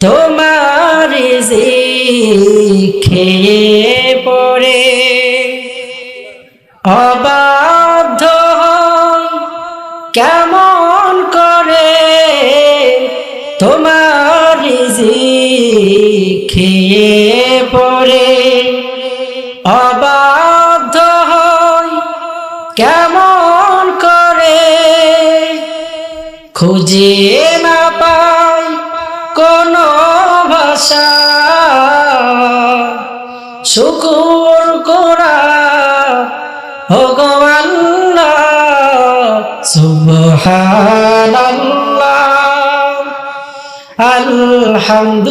তোমার খেয়ে পড়ে অবাধ্য কেমন করে? তোমার খেয়ে পড়ে অবাধ্য খুঁজে না পাই কোনো ভাষা। শুকুর করা ভগবান সুবহানাল্লাহ আলহামদুলিল্লাহ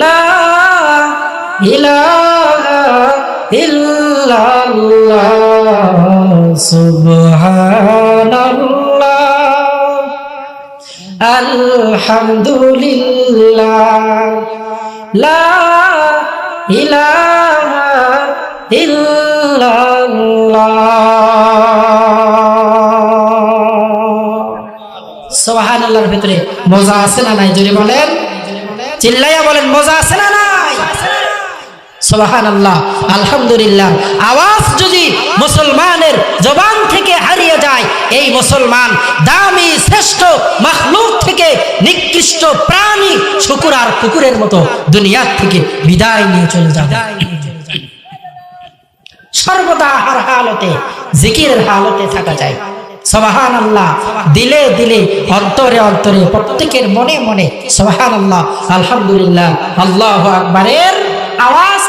লা ইলাহা ইল্লাল্লাহ সুবহানাল্লাহ। আলহামদুলিল্লাহ। লা ইলাহা ইল্লাল্লাহ। সুবহানাল্লাহর ভিতরে মজা আছে না নাই? জোরে বলেন। চিল্লাইয়া বলেন, মজা আছে না নাই? সোহান আল্লাহ আলহামদুলিল্লাহ। আওয়াজ যদি মুসলমানের জবান থেকে হারিয়ে যায় এই মুসলমান, দামি, শ্রেষ্ঠ, মাখলুক থেকে নিকৃষ্ট প্রাণী শুকুর আর কুকুরের মতো দুনিয়ার থেকে বিদায় নিয়ে চলে যাবে। সর্বদা হার হালতে, জিকিরের হালতে থাকা যায়। সবাহান আল্লাহ দিলে দিলে, অন্তরে অন্তরে, প্রত্যেকের মনে মনে সবাহান আল্লাহ আলহামদুলিল্লাহ, আল্লাহ আকবরের আওয়াজ